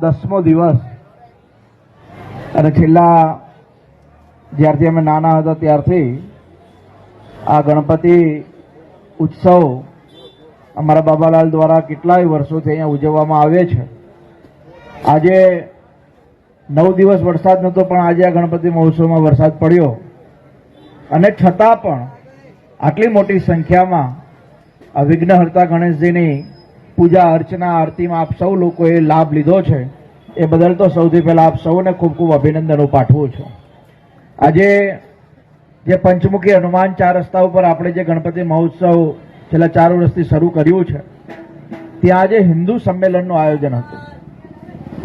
દસમો દિવસ. અને છેલ્લા જ્યારથી અમે નાના હતા ત્યારથી આ ગણપતિ ઉત્સવ અમારા બાબાલાલ દ્વારા કેટલાય વર્ષોથી અહીંયા ઉજવવામાં આવે છે. આજે નવ દિવસ વરસાદ નહોતો, પણ આજે આ ગણપતિ મહોત્સવમાં વરસાદ પડ્યો. અને છતાં પણ આટલી મોટી સંખ્યામાં આ વિઘ્નહર્તા ગણેશજીની પૂજા, અર્ચના, આરતીમાં આપ સૌ લોકોએ લાભ લીધો છે. એ બદલ તો સૌથી પહેલા આપ સૌને ખૂબ ખૂબ અભિનંદનો પાઠવું છું. આજે જે પંચમુખી હનુમાન ચાર રસ્તા ઉપર આપણે જે ગણપતિ મહોત્સવ છેલ્લા ચાર વર્ષથી શરૂ કર્યું છે, ત્યાં આજે હિન્દુ સંમેલનનું આયોજન હતું.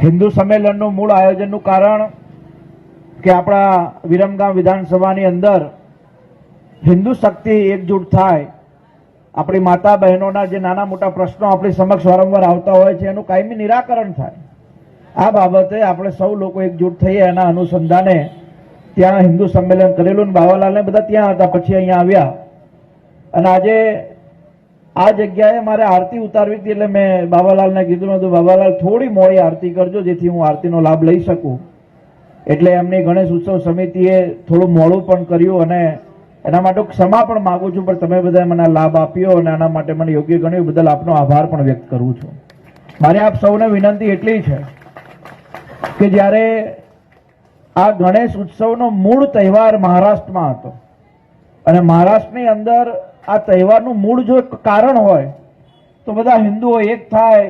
હિન્દુ સંમેલનનું મૂળ આયોજનનું કારણ કે આપણા વિરમગામ વિધાનસભાની અંદર હિન્દુ શક્તિ એકજૂટ થાય આપણી માતા બહેનોના જે નાના મોટા પ્રશ્નો આપણી સમક્ષ વારંવાર આવતા હોય છે, એનું કાયમી નિરાકરણ થાય. આ બાબતે આપણે સૌ લોકો એકજૂટ થઈએ એના અનુસંધાને ત્યાં હિન્દુ સંમેલન કરેલું ને બાવાલાલને બધા ત્યાં હતા, પછી અહીંયા આવ્યા. અને આજે આ જગ્યાએ મારે આરતી ઉતારવી હતી એટલે મેં બાબાલાલને કીધું હતું બાબાલાલ થોડી મોડી આરતી કરજો, જેથી હું આરતીનો લાભ લઈ શકું. એટલે એમની ગણેશ ઉત્સવ સમિતિએ થોડું મોડું પણ કર્યું અને એના માટે ક્ષમા પણ માગું છું, પણ તમે બધાએ મને લાભ આપ્યો અને આના માટે મને યોગ્ય ગણ્યું બદલ આપનો આભાર પણ વ્યક્ત કરું છું. મારે આપ સૌને વિનંતી એટલી છે કે જ્યારે આ ગણેશ ઉત્સવનો મૂળ તહેવાર મહારાષ્ટ્રમાં હતો અને મહારાષ્ટ્રની અંદર આ તહેવારનું મૂળ જો કારણ હોય, તો બધા હિન્દુઓ એક થાય,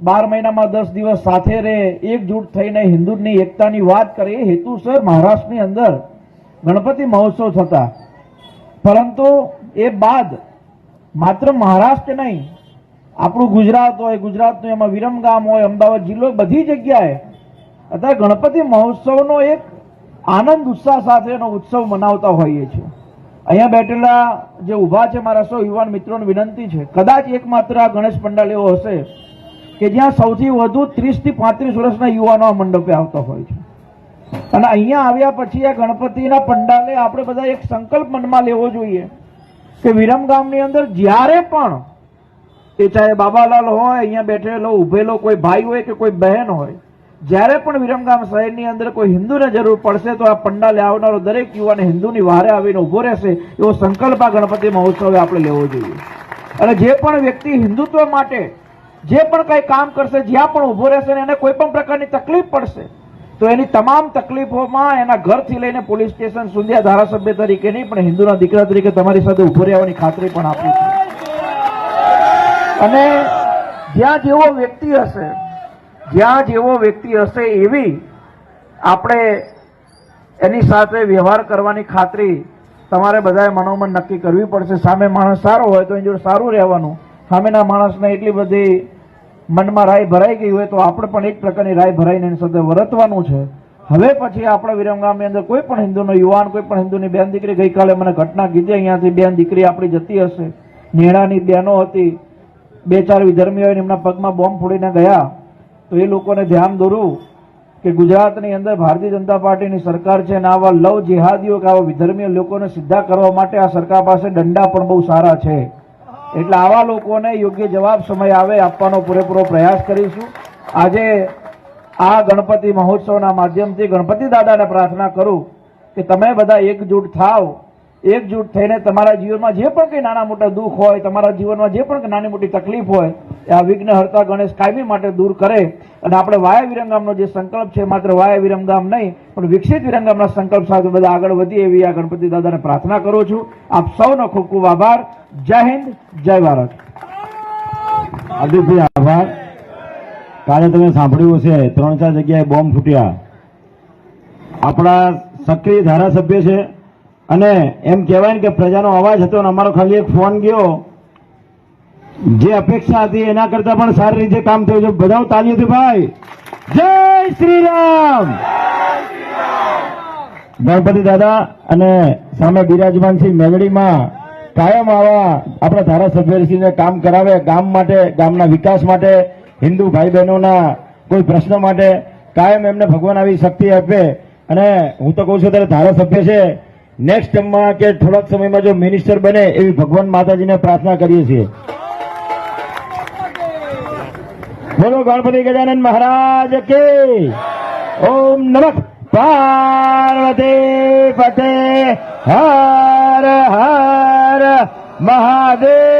બાર મહિનામાં દસ દિવસ સાથે રહે એકજૂટ થઈને હિન્દુની એકતાની વાત કરે, એ હેતુસર મહારાષ્ટ્રની અંદર ગણપતિ મહોત્સવ થતા પરંતુ એ બાદ માત્ર મહારાષ્ટ્ર નહીં, આપણું ગુજરાત હોય, ગુજરાતનું એમાં વિરમગામ હોય, અમદાવાદ જિલ્લો બધી જગ્યાએ અત્યારે ગણપતિ મહોત્સવનો એક આનંદ ઉત્સાહ સાથેનો ઉત્સવ મનાવતા હોઈએ છીએ. અહીંયા બેઠેલા જે ઊભા છે મારા સૌ યુવાન મિત્રોને વિનંતી છે, કદાચ એકમાત્ર આ ગણેશ પંડાલ એવો હશે કે જ્યાં સૌથી વધુ ત્રીસથી પાંત્રીસ વર્ષના યુવાનો આ મંડપે આવતા હોય છે. અને અહીંયા આવ્યા પછી આ ગણપતિના પંડાલે આપણે બધા એક સંકલ્પ મનમાં લેવો જોઈએ કે વિરમગામની અંદર જ્યારે પણ એ ચાહે બાબાલાલ હોય, અહીંયા બેઠેલો, ઉભેલો કોઈ ભાઈ હોય કે કોઈ બહેન હોય, જ્યારે પણ વિરમગામ શહેરની અંદર કોઈ હિન્દુને જરૂર પડશે તો આ પંડાલે આવનારો દરેક યુવાન હિન્દુની વારે આવીને ઊભો રહેશે, એવો સંકલ્પ આ ગણપતિ મહોત્સવે આપણે લેવો જોઈએ. અને જે પણ વ્યક્તિ હિન્દુત્વ માટે જે પણ કંઈ કામ કરશે, જ્યાં પણ ઊભો રહેશે એને કોઈ પણ પ્રકારની તકલીફ પડશે તો એની તમામ તકલીફોમાં એના ઘરથી લઈને પોલીસ સ્ટેશન સુધી ધારાસભ્ય તરીકે નહીં, પણ હિન્દુના દીકરા તરીકે તમારી સાથે ઊભો રહેવાની ખાતરી પણ આપી છે. અને જ્યાં જેવો વ્યક્તિ હશે, જ્યાં જેવો વ્યક્તિ હશે એવી આપણે એની સાથે વ્યવહાર કરવાની ખાતરી તમારે બધાએ મનોમન નક્કી કરવી પડશે. સામે માણસ સારો હોય તો એની જોડે સારું રહેવાનું. સામેના માણસને એટલી બધી મનમાં રાય ભરાઈ ગઈ હોય તો આપણે પણ એક પ્રકારની રાય ભરાઈને એની સાથે વર્તવાનું છે. હવે પછી આપણા વિરમગામની અંદર કોઈ પણ હિન્દુનો યુવાન, કોઈ પણ હિન્દુની બેન દીકરી ગઈકાલે મને ઘટના કીધી, અહીંયાથી બેન દીકરી આપણી જતી હશે. નેણાની બહેનો હતી. બે ચાર વિધર્મીઓ એમના પગમાં બોમ્બ ફોડીને ગયા. તો એ લોકોને ધ્યાન દોરું કે ગુજરાતની અંદર ભારતીય જનતા પાર્ટીની સરકાર છે અને આવા લવ જેહાદીઓ કે આવા વિધર્મીય લોકોને સીધા કરવા માટે આ સરકાર પાસે દંડા પણ બહુ સારા છે. એટલે આવા લોકોને યોગ્ય જવાબ સમય આવે આપવાનો પૂરેપૂરો પ્રયાસ કરીશું. આજે આ ગણપતિ મહોત્સવના માધ્યમથી ગણપતિ દાદાને પ્રાર્થના કરું કે તમે બધા એકજૂટ થાવ. એકજૂટ થઈને તમારા જીવનમાં જે પણ કંઈ નાના મોટા દુઃખ હોય, તમારા જીવનમાં જે પણ નાની મોટી તકલીફ હોય આ વિઘ્ન ગણેશ કાયમી માટે દૂર કરે. અને આપણે વાયા વિરંગામનો જે સંકલ્પ છે માત્ર વાયા વિરંગામ નહીં, પણ વિકસિત વિરંગામના સંકલ્પ સાથે બધા આગળ વધીએ એવી આ ગણપતિ દાદાને પ્રાર્થના કરું છું. આપ સૌનો ખૂબ ખૂબ આભાર. જય હિન્દ, જય ભારત. હાર્દિકભાઈ, આભાર. કાલે તમે સાંભળ્યું હશે, ત્રણ ચાર જગ્યાએ બોમ્બ ફૂટ્યા. આપણા સક્રિય ધારાસભ્ય છે, અને એમ કહેવાય ને કે પ્રજાનો અવાજ હતો અને અમારો ખાલી એક ફોન ગયો. જે અપેક્ષા હતી એના કરતા પણ સારી રીતે કામ થયું છે. બધા તાલીઓથી ભાઈ. જય શ્રી રામ ગણપતિ દાદા અને સામે બિરાજમાન સિંહ મેગડીમાં કાયમ આવા આપણા ધારાસભ્યશ્રીને કામ કરાવે ગામ માટે, ગામના વિકાસ માટે, હિન્દુ ભાઈ બહેનોના કોઈ પ્રશ્ન માટે કાયમ એમને ભગવાન આવી શક્તિ આપે. અને હું તો કહું છું ત્યારે ધારાસભ્ય છે. નેક્સ્ટ ટર્મમાં કે થોડાક સમયમાં જો મિનિસ્ટર બને એવી ભગવાન માતાજીને પ્રાર્થના કરીએ છીએ. બોલો ગણપતિ ગજાનંદ મહારાજ કે ઓમ નમઃ. પાર્વતી પતે. હર હર મહાદેવ.